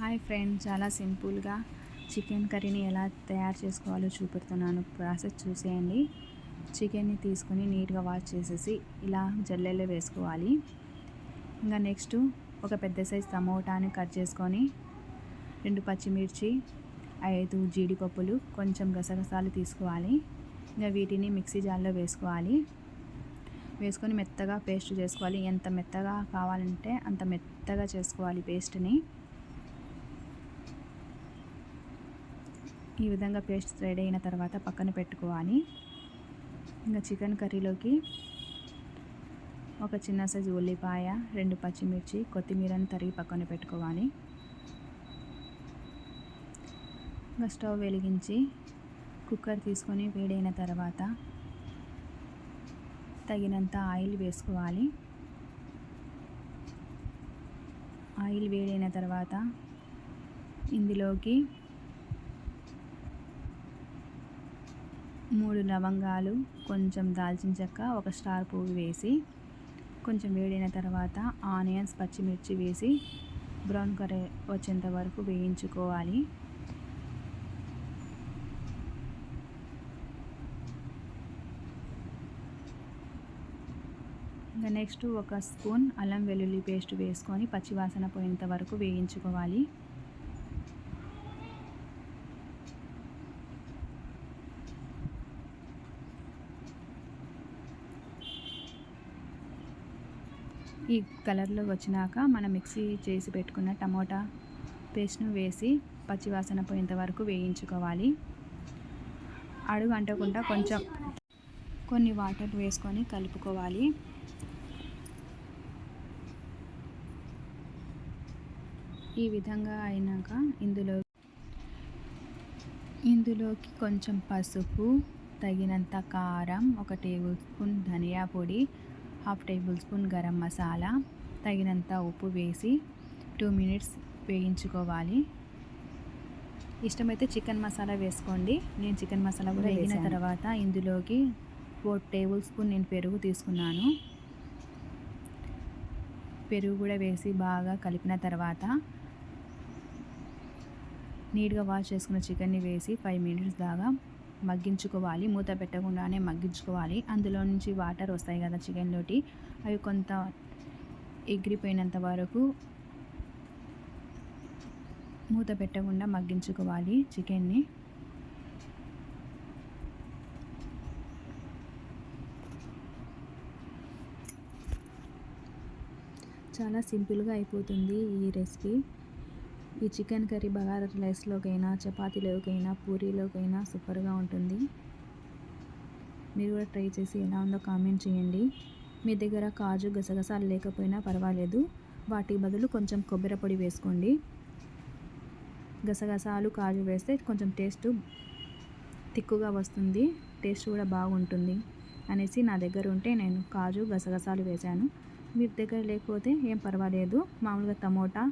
Hi friend చాలా సింపుల్గా chicken కర్రీని ఎలా తయారు చేసుకోవాలో చూపెడుతున్నాను. ప్రాసెస్ చూసేయండి. చికెన్ని తీసుకొని నీట్గా వాష్ చేసేసి ఇలా జల్లెల్లో వేసుకోవాలి. ఇంకా నెక్స్ట్ ఒక పెద్ద సైజ్ టమోటాని కట్ చేసుకొని రెండు పచ్చిమిర్చి ఐదు జీడిపప్పులు కొంచెం గసగసాలు తీసుకోవాలి. ఇంకా వీటిని మిక్సీ జార్లో వేసుకోవాలి. వేసుకొని మెత్తగా పేస్ట్ చేసుకోవాలి. ఎంత మెత్తగా కావాలంటే అంత మెత్తగా చేసుకోవాలి పేస్ట్ని. ఈ విధంగా పేస్ట్ రెడీ అయిన తర్వాత పక్కన పెట్టుకోవాలి. ఇంకా చికెన్ కర్రీలోకి ఒక చిన్న సైజు ఉల్లిపాయ రెండు పచ్చిమిర్చి కొత్తిమీరని తరిగి పక్కన పెట్టుకోవాలి. ఇంకా స్టవ్ వెలిగించి కుక్కర్ తీసుకొని వేడైన తర్వాత తగినంత ఆయిల్ వేసుకోవాలి. ఆయిల్ వేడైన తర్వాత ఇందులోకి మూడు లవంగాలు కొంచెం దాల్చిన చెక్క ఒక స్టార్ పువ్వు వేసి కొంచెం వేడైన తర్వాత ఆనియన్స్ పచ్చిమిర్చి వేసి బ్రౌన్ కర్రీ వచ్చేంత వరకు వేయించుకోవాలి. ఇంకా నెక్స్ట్ ఒక స్పూన్ అల్లం వెల్లుల్లి పేస్ట్ వేసుకొని పచ్చివాసన పోయేంత వరకు వేయించుకోవాలి. ఈ కలర్లో వచ్చినాక మనం మిక్సీ చేసి పెట్టుకున్న టమోటా పేస్ట్ను వేసి పచ్చివాసన పోయేంత వరకు వేయించుకోవాలి. అడుగు అంటకుండా కొంచెం కొన్ని వాటర్ వేసుకొని కలుపుకోవాలి. ఈ విధంగా అయినాక ఇందులో ఇందులోకి కొంచెం పసుపు తగినంత కారం ఒక టేబుల్ స్పూన్ ధనియా పొడి half tablespoon garam masala తగినంత ఉప్పు వేసి టూ మినిట్స్ వేయించుకోవాలి. ఇష్టమైతే చికెన్ మసాలా వేసుకోండి. నేను చికెన్ మసాలా కూడా వేసిన. తర్వాత ఇందులోకి ఫోర్ టేబుల్ స్పూన్ నేను పెరుగు తీసుకున్నాను. పెరుగు కూడా వేసి బాగా కలిపిన తర్వాత నీట్గా వాష్ చేసుకున్న చికెన్ని వేసి ఫైవ్ మినిట్స్ దాకా మగ్గించుకోవాలి మూత పెట్టకుండానే మగ్గించుకోవాలి. అందులో నుంచి వాటర్ వస్తాయి కదా చికెన్లోటి. అవి కొంత ఎగిరిపోయినంత వరకు మూత పెట్టకుండా మగ్గించుకోవాలి చికెన్ని. చాలా సింపుల్గా అయిపోతుంది ఈ రెసిపీ. ఈ చికెన్ కర్రీ బగారా రైస్లోకైనా చపాతీలోకైనా పూరీలోకైనా సూపర్గా ఉంటుంది. మీరు కూడా ట్రై చేసి ఎలా ఉందో కామెంట్ చేయండి. మీ దగ్గర కాజు గసగసాలు లేకపోయినా పర్వాలేదు. వాటి బదులు కొంచెం కొబ్బరి పొడి వేసుకోండి. గసగసాలు కాజు వేస్తే కొంచెం టేస్ట్ తిక్కుగా వస్తుంది. టేస్ట్ కూడా బాగుంటుంది అనేసి నా దగ్గర ఉంటే నేను కాజు గసగసాలు వేశాను. మీ దగ్గర లేకపోతే ఏం పర్వాలేదు. మామూలుగా టమోటా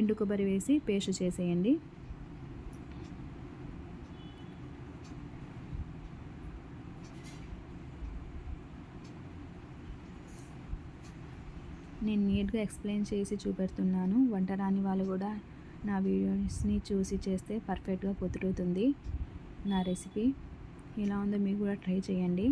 ఎండు కొబ్బరి వేసి పేస్ట్ చేసేయండి. నేను నీట్గా ఎక్స్ప్లెయిన్ చేసి చూపెడుతున్నాను. వంట రాని వాళ్ళు కూడా నా వీడియోస్ని చూసి చేస్తే పర్ఫెక్ట్గా కుదురుతుంది నా రెసిపీ. ఎలా ఉందో మీరు కూడా ట్రై చేయండి.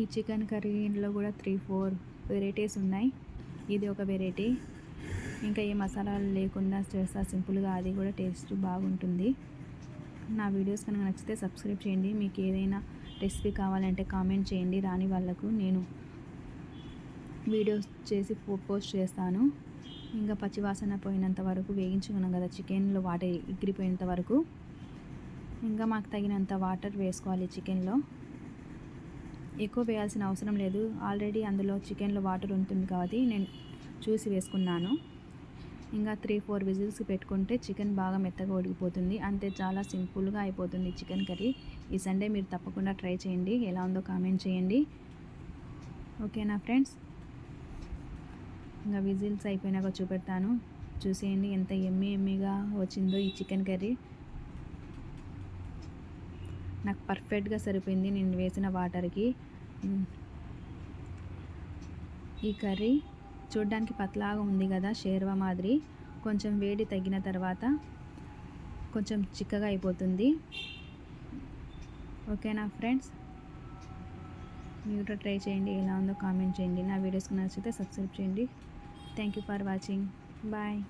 ఈ చికెన్ కర్రీలో కూడా త్రీ ఫోర్ వెరైటీస్ ఉన్నాయి. ఇది ఒక వెరైటీ ఇంకా ఏ మసాలాలు లేకుండా చేస్తా సింపుల్గా అది కూడా టేస్ట్ బాగుంటుంది. నా వీడియోస్ కనుక నచ్చితే సబ్స్క్రైబ్ చేయండి. మీకు ఏదైనా రెసిపీ కావాలంటే కామెంట్ చేయండి. రాని వాళ్ళకు నేను వీడియోస్ చేసి పోస్ట్ చేస్తాను. ఇంకా పచ్చివాసన పోయినంత వరకు వేయించుకున్నాం కదా చికెన్లో వాటర్ ఎగిరిపోయేంత వరకు. ఇంకా మాకు తగినంత వాటర్ వేసుకోవాలి చికెన్లో. ఎక్కువ వేయాల్సిన అవసరం లేదు. ఆల్రెడీ అందులో చికెన్లో వాటర్ ఉంటుంది కాబట్టి నేను చూసి వేసుకున్నాను. ఇంకా త్రీ ఫోర్ విజిల్స్ పెట్టుకుంటే చికెన్ బాగా మెత్తగా ఉడికిపోతుంది. అంతే చాలా సింపుల్గా అయిపోతుంది చికెన్ కర్రీ. ఈ సండే మీరు తప్పకుండా ట్రై చేయండి. ఎలా ఉందో కామెంట్ చేయండి. ఓకేనా ఫ్రెండ్స్? ఇంకా విజిల్స్ అయిపోయినాక చూపెడతాను. చూసేయండి ఎంత ఎమ్మి ఎమ్మిగా వచ్చిందో ఈ చికెన్ కర్రీ. నాకు పర్ఫెక్ట్గా సరిపోయింది నేను వేసిన వాటర్కి. ఈ కర్రీ చూడ్డానికి పతలాగా ఉంది కదా షేర్వా మాదిరి. కొంచెం వేడి తగ్గిన తర్వాత కొంచెం చిక్కగా అయిపోతుంది. ఓకేనా ఫ్రెండ్స్? మీరు ట్రై చేయండి ఎలా ఉందో కామెంట్ చేయండి. నా వీడియోస్కి నచ్చితే సబ్స్క్రైబ్ చేయండి. Thank you for watching. Bye.